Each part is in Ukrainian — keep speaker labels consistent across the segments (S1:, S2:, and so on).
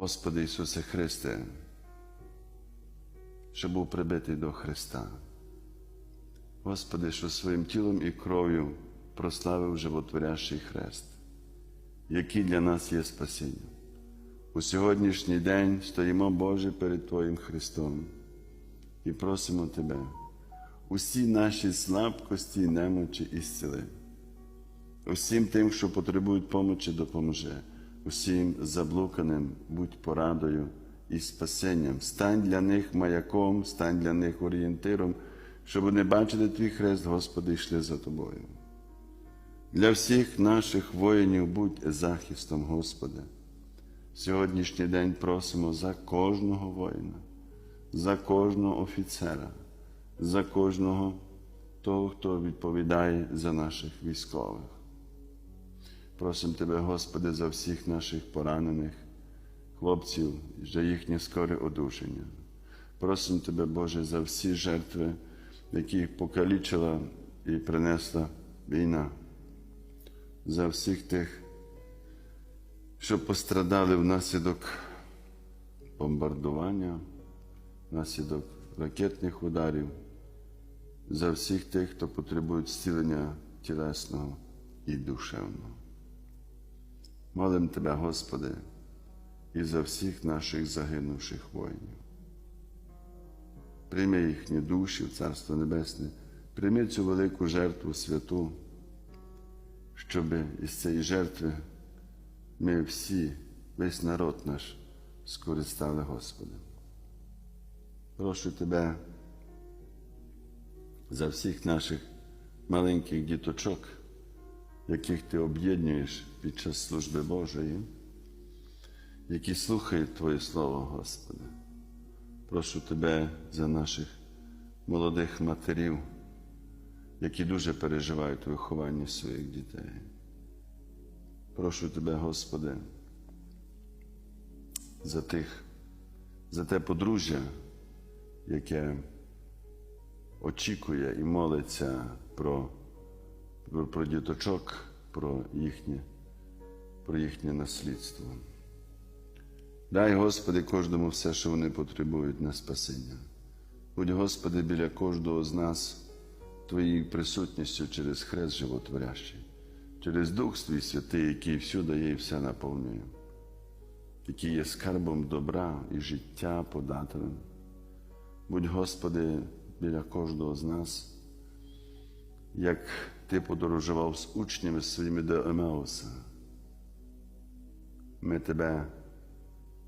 S1: Господи Ісусе Христе, що був прибитий до Христа. Господи, що своїм тілом і кров'ю прославив животворящий хрест, який для нас є спасінням. У сьогоднішній день стоїмо, Боже, перед Твоїм Христом і просимо Тебе, усі наші слабкості і немочі ісціли. Усім тим, що потребують помочі, допоможи, усім заблуканим будь порадою і спасенням. Стань для них маяком, стань для них орієнтиром, щоб вони бачили твій хрест, Господи, йшли за тобою. Для всіх наших воїнів будь захистом, Господи. Сьогоднішній день просимо за кожного воїна, за кожного офіцера, за кожного того, хто відповідає за наших військових. Просимо Тебе, Господи, за всіх наших поранених хлопців, за їхнє скоре одужання. Просимо Тебе, Боже, за всі жертви, які покалічила і принесла війна, за всіх тих, що пострадали внаслідок бомбардування, внаслідок ракетних ударів, за всіх тих, хто потребує зцілення тілесного і душевного. Молим Тебе, Господи, і за всіх наших загинувших воїнів. Прийми їхні душі в Царство Небесне, прийми цю велику жертву святу, щоб із цієї жертви ми всі, весь народ наш, скористали Господа. Прошу Тебе за всіх наших маленьких діточок, яких ти об'єднуєш під час служби Божої, які слухають Твоє Слово, Господи. Прошу Тебе за наших молодих матерів, які дуже переживають у вихованні своїх дітей. Прошу Тебе, Господи, за тих, за те подружжя, яке очікує і молиться про, про, про діточок, про їхнє, про їхнє наслідство. Дай, Господи, кожному все, що вони потребують на спасіння. Будь, Господи, біля кожного з нас Твоєю присутністю через хрест животворящий, через Дух Свій Святий, який всюди є і все наповнює, який є скарбом добра і життя подателем. Будь, Господи, біля кожного з нас, як Ти подорожував з учнями своїми до Емеуса. Ми Тебе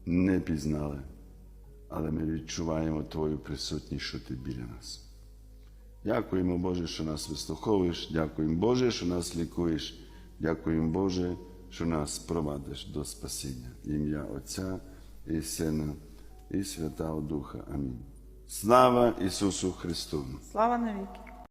S1: не пізнали, але ми відчуваємо Твою присутність, що Ти біля нас. Дякуємо, Боже, що нас вислуховуєш, дякуємо, Боже, що нас лікуєш, дякуємо, Боже, що нас провадиш до спасіння. Ім'я Отця і Сина, і Святого Духа. Амінь. Слава Ісусу Христу!
S2: Слава навіки!